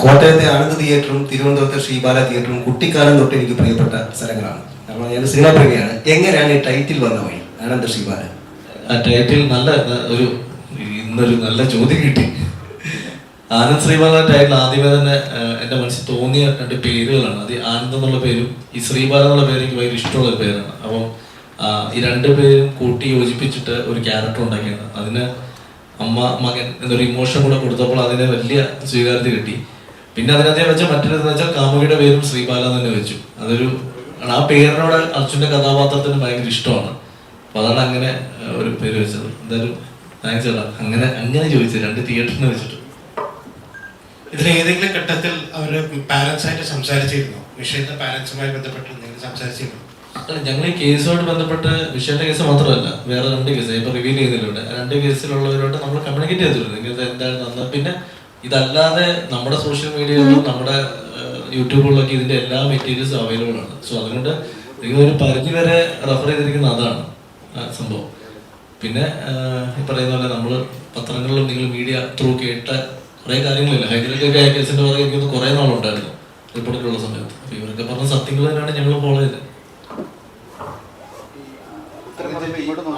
കോട്ടയത്തെ ആനന്ദ് തിയേറ്ററും തിരുവനന്തപുരത്തെ ശ്രീബാല തിയേറ്ററും കുട്ടിക്കാലം തൊട്ട് എനിക്ക് പ്രിയപ്പെട്ട സ്ഥലങ്ങളാണ്. കാരണം ഞാൻ സിനിമ പ്രേമിയാണ്. എങ്ങനെയാണ് ഈ ടൈറ്റിൽ വന്ന വഴി? ആനന്ദ് ശ്രീബാല. ആ ടൈറ്റിൽ നല്ല ഒരു ഇന്നൊരു നല്ല ചോദ്യം കിട്ടി. ആനന്ദ് ശ്രീബാല ടൈറ്റിൽ ആദ്യമേ തന്നെ എന്റെ മനസ്സിൽ തോന്നിയ രണ്ട് പേരുകളാണ്. അത് ആനന്ദ് എന്നുള്ള പേരും ഈ ശ്രീബാല എന്നുള്ള പേര് എനിക്ക് ഭയങ്കര ഇഷ്ടമുള്ള പേരാണ്. അപ്പം ഈ രണ്ട് പേരും കൂട്ടി യോജിപ്പിച്ചിട്ട് ഒരു ക്യാരക്ടർ ഉണ്ടാക്കിയാണ്. അതിന് അമ്മ മകൻ എന്നൊരു ഇമോഷൻ കൂടെ കൊടുത്തപ്പോൾ അതിന് വലിയ സ്വീകാര്യത കിട്ടി. പിന്നെ അതിനകത്ത് വെച്ച മറ്റൊരു വെച്ചാൽ കാമുകിയുടെ പേരും ശ്രീബാല തന്നെ വെച്ചു. അതൊരു ആ പേരിനോട് അർജുന്റെ കഥാപാത്രത്തിന് ഭയങ്കര ഇഷ്ടമാണ്. അപ്പൊ അതാണ് അങ്ങനെ ഒരു പേര് വെച്ചത്. എന്തായാലും താങ്ക്സ് ചേട്ടാ. അങ്ങനെ അങ്ങനെ ചോദിച്ചത്. രണ്ട് തിയേറ്ററിന് വെച്ചിട്ട്. ഇതിന് ഏതെങ്കിലും ഘട്ടത്തിൽ അവർ പാരന്റ്സായിട്ട് സംസാരിച്ചിരുന്നു? വിഷയത്തെ പാരന്റ്സുമായി ബന്ധപ്പെട്ട് എന്തെങ്കിലും സംസാരിച്ചിരുന്നു? അല്ല ഞങ്ങൾ ഈ കേസുമായിട്ട് ബന്ധപ്പെട്ട് വിഷയന്റെ കേസ് മാത്രമല്ല വേറെ രണ്ട് കേസ്. ഇപ്പൊ റിവീൽ ചെയ്തിട്ടുണ്ട് രണ്ട് കേസിലുള്ളവരോട് നമ്മൾ കമ്മ്യൂണിക്കേറ്റ് ചെയ്തിട്ടുണ്ട് എന്താണ് പിന്നെ ഇതല്ലാതെ നമ്മുടെ സോഷ്യൽ മീഡിയയിലും നമ്മുടെ യൂട്യൂബുകളിലൊക്കെ ഇതിന്റെ എല്ലാ മെറ്റീരിയൽസും അവൈലബിൾ ആണ്. സോ അതുകൊണ്ട് നിങ്ങൾ ഒരു പരിധി വരെ റെഫർ ചെയ്തിരിക്കുന്ന അതാണ് സംഭവം. പിന്നെ ഈ പറയുന്ന പോലെ നമ്മൾ പത്രങ്ങളിലും നിങ്ങൾ മീഡിയ ത്രൂ കേട്ട കുറേ കാര്യങ്ങളില്ല? ഹൈദരാബാദ് ആയ കേസിന്റെ പുറകെ എനിക്കൊന്ന് കുറേ നാളുണ്ടായിരുന്നു റിപ്പോർട്ടിലുള്ള സമയത്ത്. അപ്പൊ ഇവരൊക്കെ പറഞ്ഞ സത്യങ്ങൾ തന്നെയാണ് ഞങ്ങൾ ഫോളോ ചെയ്തത്.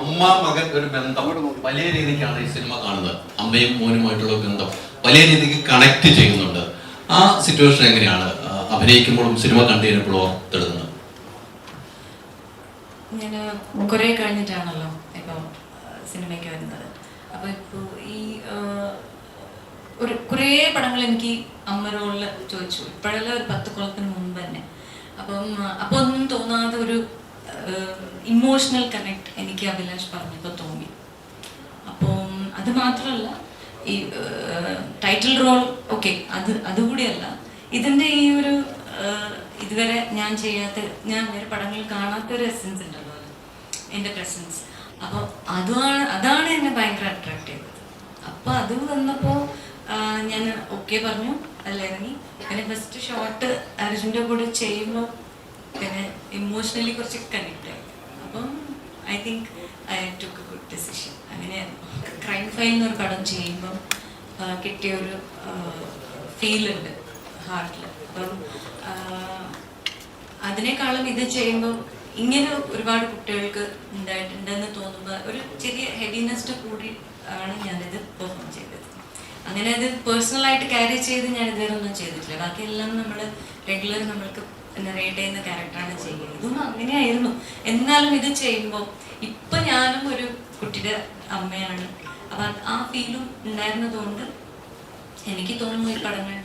അമ്മ മകൻ ഒരു ബന്ധം. വലിയ രീതിക്കാണ് ഈ സിനിമ കാണുന്നത്. അമ്മയും മോനുമായിട്ടുള്ള ബന്ധം. വലിയ രീതിക്ക് കണക്ട് ചെയ്യുന്നുണ്ട്. ആ സിറ്റുവേഷൻ എങ്ങനെയാണ്? അഭിനയിക്കുമ്പോഴും സിനിമ കണ്ടു കഴിഞ്ഞപ്പോഴും ഓർത്തെടുക്കുന്നത്? ഞാൻ കുറേ കഴിഞ്ഞിട്ടാണല്ലോ ഇപ്പോൾ സിനിമയ്ക്ക് വരുന്നത്. അപ്പോൾ ഇപ്പോൾ ഈ ഒരു കുറേ പടങ്ങൾ എനിക്ക് അമ്മരോളിൽ ചോദിച്ചു. ഇപ്പോഴല്ല ഒരു പത്ത് കൊല്ലത്തിന് മുമ്പ് തന്നെ. അപ്പം അപ്പോൾ ഒന്നും തോന്നാതെ ഒരു ഇമോഷണൽ കണക്ട് എനിക്ക് അഭിലാഷ് പറഞ്ഞപ്പോൾ തോന്നി. അപ്പം അത് മാത്രമല്ല ഈ ടൈറ്റിൽ റോൾ ഓക്കെ അത് അതുകൂടിയല്ല ഇതിന്റെ ഈ ഒരു ഇതുവരെ ഞാൻ ചെയ്യാത്ത ഞാൻ വേറെ പടങ്ങളിൽ കാണാത്ത ഒരു എസൻസ് ഉണ്ടല്ലോ. എന്റെ പ്രസൻസ് അപ്പോൾ അതാണ് അതാണ് എന്നെ ഭയങ്കര അട്രാക്ട് ചെയ്തത്. അപ്പോൾ അത് വന്നപ്പോൾ ഞാൻ ഓക്കെ പറഞ്ഞു അതിൽ ഇറങ്ങി. പിന്നെ ഫസ്റ്റ് ഷോട്ട് അർജുന്റെ കൂടെ ചെയ്യുമ്പോൾ പിന്നെ ഇമോഷണലി കുറച്ച് കണക്ട് ആയി. അപ്പം I think I took a good decision അങ്ങനെയായിരുന്നു ക്രൈം ഫയൽ എന്നൊരു പടം ചെയ്യുമ്പം കിട്ടിയ ഒരു ഫീലുണ്ട് ഹാർട്ടിൽ അപ്പം അതിനേക്കാളും ഇത് ചെയ്യുമ്പോൾ ഇങ്ങനെ ഒരുപാട് കുട്ടികൾക്ക് ഉണ്ടായിട്ടുണ്ടെന്ന് തോന്നുമ്പോൾ ഒരു ചെറിയ ഹെവിനെസ് കൂടി ആണ് ഞാനിത് പെർഫോം ചെയ്തത്. അങ്ങനെ അത് പേഴ്സണലായിട്ട് ക്യാരി ചെയ്ത് ഞാൻ ഇതുവരെ ഒന്നും ചെയ്തിട്ടില്ല. ബാക്കിയെല്ലാം നമ്മൾ റെഗുലർ നമ്മൾക്ക് റേറ്റ് ചെയ്യുന്ന ക്യാരക്ടറാണ് ചെയ്യുന്നത്. ഇതൊന്നും അങ്ങനെയായിരുന്നു. എന്നാലും ഇത് ചെയ്യുമ്പോൾ ഇപ്പം ഞാനും ഒരു കുട്ടിയുടെ അമ്മയാണ്. അപ്പം ആ ഫീലും ഉണ്ടായിരുന്നതുകൊണ്ട് എനിക്ക് തോന്നുന്നു ഈ പടങ്ങൾ